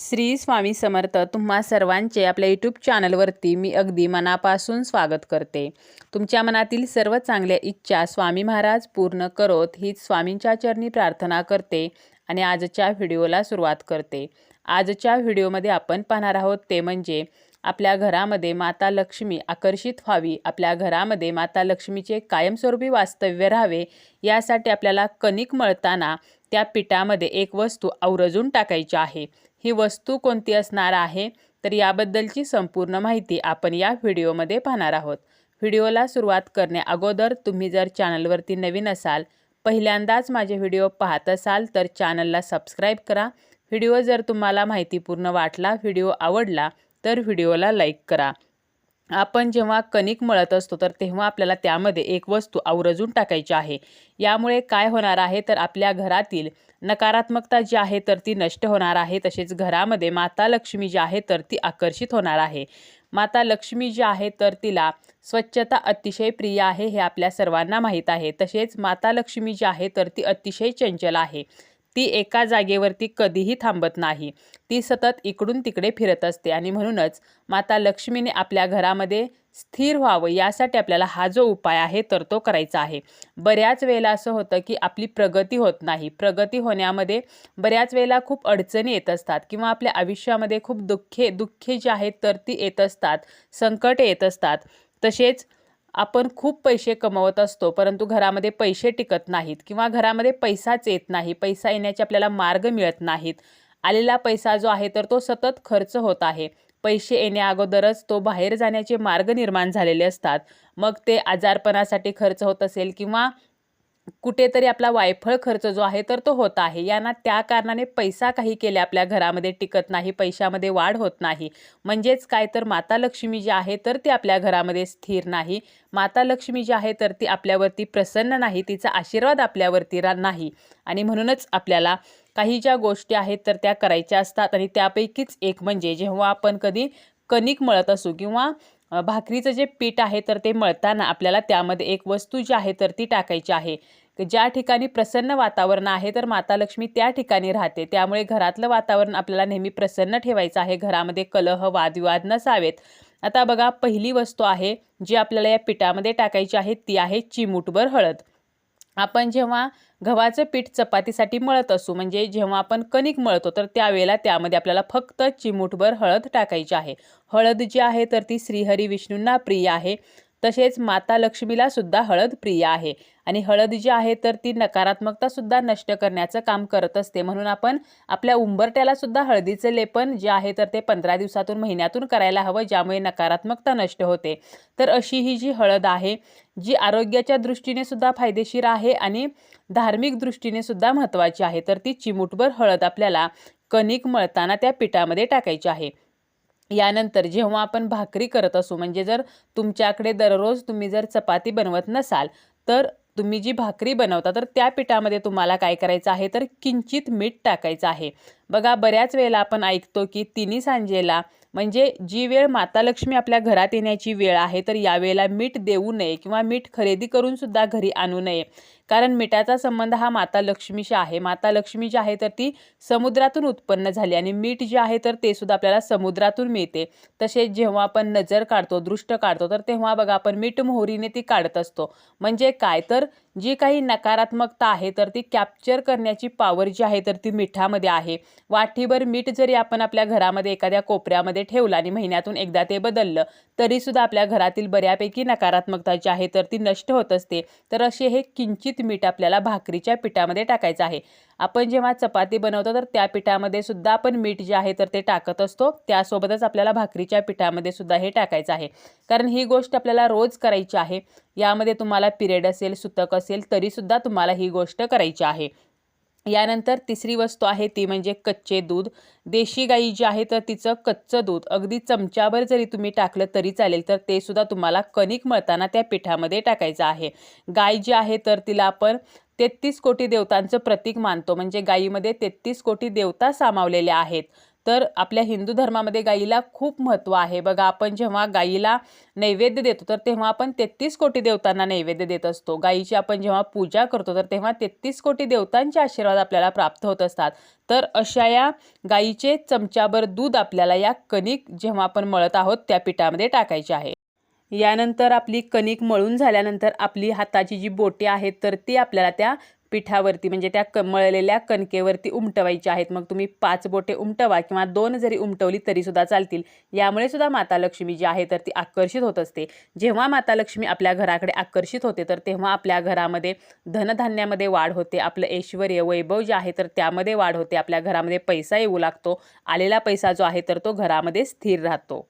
श्री स्वामी समर्थ तुम्हा सर्वांचे आपल्या यूट्यूब चॅनलवरती मी अगदी मनापासून स्वागत करते. तुमच्या मनातील सर्व चांगल्या इच्छा स्वामी महाराज पूर्ण करोत हीच स्वामींच्या चरणी प्रार्थना करते आणि आजच्या व्हिडिओला सुरुवात करते. आजच्या व्हिडिओमध्ये आपण पाहणार आहोत ते म्हणजे आपल्या घरामध्ये माता लक्ष्मी आकर्षित व्हावी आपल्या घरामध्ये माता लक्ष्मीचे कायमस्वरूपी वास्तव्य राहावे यासाठी आपल्याला कणिक मळताना त्या पिठामध्ये एक वस्तू आवर्जून टाकायची आहे. ही वस्तू कोणती असणार आहे तर याबद्दलची संपूर्ण माहिती आपण या व्हिडिओमध्ये पाहणार आहोत. व्हिडिओला सुरुवात करण्या अगोदर तुम्ही जर चॅनलवरती नवीन असाल पहिल्यांदाच माझे व्हिडिओ पाहत असाल तर चॅनलला सबस्क्राईब करा. व्हिडिओ जर तुम्हाला माहितीपूर्ण वाटला व्हिडिओ आवडला तर व्हिडिओला लाईक करा. आपण जेव्हा कणिक मळत असतो तर तेव्हा आपल्याला त्यामध्ये एक वस्तू आवरजून टाकायची आहे. यामुळे काय होणार आहे तर आपल्या घरातील नकारात्मकता जी आहे तर ती नष्ट होणार आहे. तसेच घरामध्ये माता लक्ष्मी जी आहे तर ती आकर्षित होणार आहे. माता लक्ष्मी जी आहे तर तिला स्वच्छता अतिशय प्रिय आहे हे आपल्या सर्वांना माहीत आहे. तसेच माता लक्ष्मी जी आहे तर ती अतिशय चंचल आहे. ती एका जागेवरती कधीही थांबत नाही. ती सतत इकडून तिकडे फिरत असते आणि म्हणूनच माता लक्ष्मीने आपल्या घरामध्ये स्थिर व्हावं यासाठी आपल्याला हा जो उपाय आहे तर तो करायचा आहे. बऱ्याच वेळेला असं होतं की आपली प्रगती होत नाही. प्रगती होण्यामध्ये बऱ्याच वेळेला खूप अडचणी येत असतात किंवा आपल्या आयुष्यामध्ये खूप दुःखे दुःखे जी आहेत तर ती येत असतात संकट येत असतात. तसेच आपण खूप पैसे कमवत असतो परंतु घरामध्ये पैसे टिकत नाहीत किंवा घरामध्ये पैसाच येत नाही पैसा येण्याचे आपल्याला मार्ग मिळत नाहीत. आलेला पैसा जो आहे तर तो सतत खर्च होत आहे. पैसे येण्याअगोदरच तो बाहेर जाण्याचे मार्ग निर्माण झालेले असतात. मग ते आजारपणासाठी खर्च होत असेल किंवा कुठेतरी आपला वायफळ खर्च जो आहे तर तो होत आहे. यांना त्या कारणाने पैसा काही केले आपल्या घरामध्ये टिकत नाही पैशामध्ये वाढ होत नाही. म्हणजेच काय तर माता लक्ष्मी जी आहे तर ती आपल्या घरामध्ये स्थिर नाही. माता लक्ष्मी जी आहे तर ती आपल्यावरती प्रसन्न नाही तिचा आशीर्वाद आपल्यावरती रा नाही. आणि म्हणूनच आपल्याला काही ज्या गोष्टी आहेत तर त्या करायच्या असतात आणि त्यापैकीच एक म्हणजे जेव्हा आपण कधी कणिक मळत असू किंवा भाकरीचं जे पीठ आहे तर ते मळताना आपल्याला त्यामध्ये एक वस्तू जी आहे तर ती टाकायची आहे. ज्या ठिकाणी प्रसन्न वातावरण आहे तर माता लक्ष्मी त्या ठिकाणी राहते. त्यामुळे घरातलं वातावरण आपल्याला नेहमी प्रसन्न ठेवायचं आहे. घरामध्ये कलह वादविवाद नसावेत. आता बघा पहिली वस्तू आहे जी आपल्याला या पिठामध्ये टाकायची आहे ती आहे चिमूटभर हळद. आपण जेव्हा गव्हाचं पीठ चपातीसाठी मळत असू म्हणजे जेव्हा आपण कणिक मळतो तर त्यावेळेला त्यामध्ये आपल्याला फक्त चिमूटभर हळद टाकायची आहे. हळद जी आहे तर ती श्रीहरी विष्णूंना प्रिय आहे. तसेच माता लक्ष्मीला सुद्धा हळद प्रिय आहे. आणि हळद जी आहे तर ती नकारात्मकता सुद्धा नष्ट करण्याचं काम करत असते. म्हणून आपण आपल्या उंबरट्याला सुद्धा हळदीचं लेपन जे आहे तर ते पंधरा दिवसातून महिन्यातून करायला हवं ज्यामुळे नकारात्मकता नष्ट होते. तर अशी ही जी हळद आहे जी आरोग्याच्या दृष्टीने सुद्धा फायदेशीर आहे आणि धार्मिक दृष्टीने सुद्धा महत्त्वाची आहे तर ती चिमूटभर हळद आपल्याला कणिक मळताना त्या पिठामध्ये टाकायची आहे. यानंतर जेव्हा आपण भाकरी करत असू म्हणजे जर तुमच्याकडे दररोज तुम्ही जर चपाती बनवत नसाल तर तुम्ही जी भाकरी बनवता तर त्या पिठामध्ये तुम्हाला काय करायचं आहे? तर किंचित मीठ टाकायचं आहे. बघा बऱ्याच वेळेला आपण ऐकतो की तिन्ही सांजेला म्हणजे जी वेळ माता लक्ष्मी आपल्या घरात येण्याची वेळ आहे तर यावेळेला मीठ देऊ नये किंवा मीठ खरेदी करून सुद्धा घरी आणू नये. कारण मिठाचा संबंध हा माता लक्ष्मीशी आहे. माता लक्ष्मी जी आहे तर ती समुद्रातून उत्पन्न झाली आणि मीठ जे आहे तर ते सुद्धा आपल्याला समुद्रातून मिळते. तसेच जेव्हा आपण नजर काढतो दृष्ट काढतो तर तेव्हा बघा आपण मीठ मोहरीने ती काढत असतो. म्हणजे काय? तर जी काही नकारात्मकता आहे तर ती कॅप्चर करण्याची पॉवर जी आहे तर ती मिठामध्ये आहे. वाटीभर मीठ जरी आपण आपल्या घरामध्ये एखाद्या कोपऱ्यामध्ये ठेवलं आणि महिन्यातून एकदा ते बदललं तरीसुद्धा आपल्या घरातील बऱ्यापैकी नकारात्मकता जी आहे तर ती नष्ट होत असते. तर असे हे किंचित मीठ आपल्याला भाकरीच्या पिठामध्ये टाकायचं आहे. आपण जेव्हा चपाती बनवतो तर त्या पिठामध्ये सुद्धा आपण मीठ जे आहे तर ते टाकत असतो. त्यासोबतच आपल्याला भाकरीच्या पिठामध्ये सुद्धा हे टाकायचं आहे. कारण ही गोष्ट आपल्याला रोज करायची आहे. यामध्ये तुम्हाला पिरियड असेल सुतक असेल तरीसुद्धा तुम्हाला ही गोष्ट करायची आहे. यानंतर तिसरी वस्तू आहे ती म्हणजे कच्चे दूध. देशी गाई जी आहे तर तिचं कच्चं दूध. अगदी चमच्याभर जरी तुम्ही टाकलं तरी चालेल तर ते सुद्धा तुम्हाला कणिक मळताना त्या पिठामध्ये टाकायचं आहे. गाय जी आहे तर तिला आपण तेहतीस कोटी देवतांचं प्रतीक मानतो. म्हणजे गायीमध्ये तेहतीस कोटी देवता सामावलेल्या आहेत. तर आपल्या हिंदू धर्मामध्ये गाईला खूप महत्त्व आहे. बघा आपण जेव्हा गाईला नैवेद्य देतो तर तेव्हा आपण तेहतीस कोटी देवतांना नैवेद्य देत असतो. गाईची आपण जेव्हा पूजा करतो तर तेव्हा तेहतीस कोटी देवतांचे आशीर्वाद आपल्याला प्राप्त होत असतात. तर अशा या गाईचे चमच्याभर दूध आपल्याला या कणिक जेव्हा आपण मळत आहोत त्या पिठामध्ये टाकायचे आहे. यानंतर आपली कणिक मळून झाल्यानंतर आपली हाताची जी बोटे आहेत तर ती आपल्याला त्या पिठावरती म्हणजे त्या क मळलेल्या कणकेवरती उमटवायच्या आहेत. मग तुम्ही पाच बोटे उमटवा किंवा दोन जरी उमटवली तरीसुद्धा चालतील. यामुळे सुद्धा माता लक्ष्मी जी आहे तर ती आकर्षित होत असते. जेव्हा माता लक्ष्मी आपल्या घराकडे आकर्षित होते तर तेव्हा आपल्या घरामध्ये धनधान्यामध्ये वाढ होते. आपलं ऐश्वर वैभव जे आहे तर त्यामध्ये वाढ होते. आपल्या घरामध्ये पैसा येऊ लागतो. आलेला पैसा जो आहे तर तो घरामध्ये स्थिर राहतो.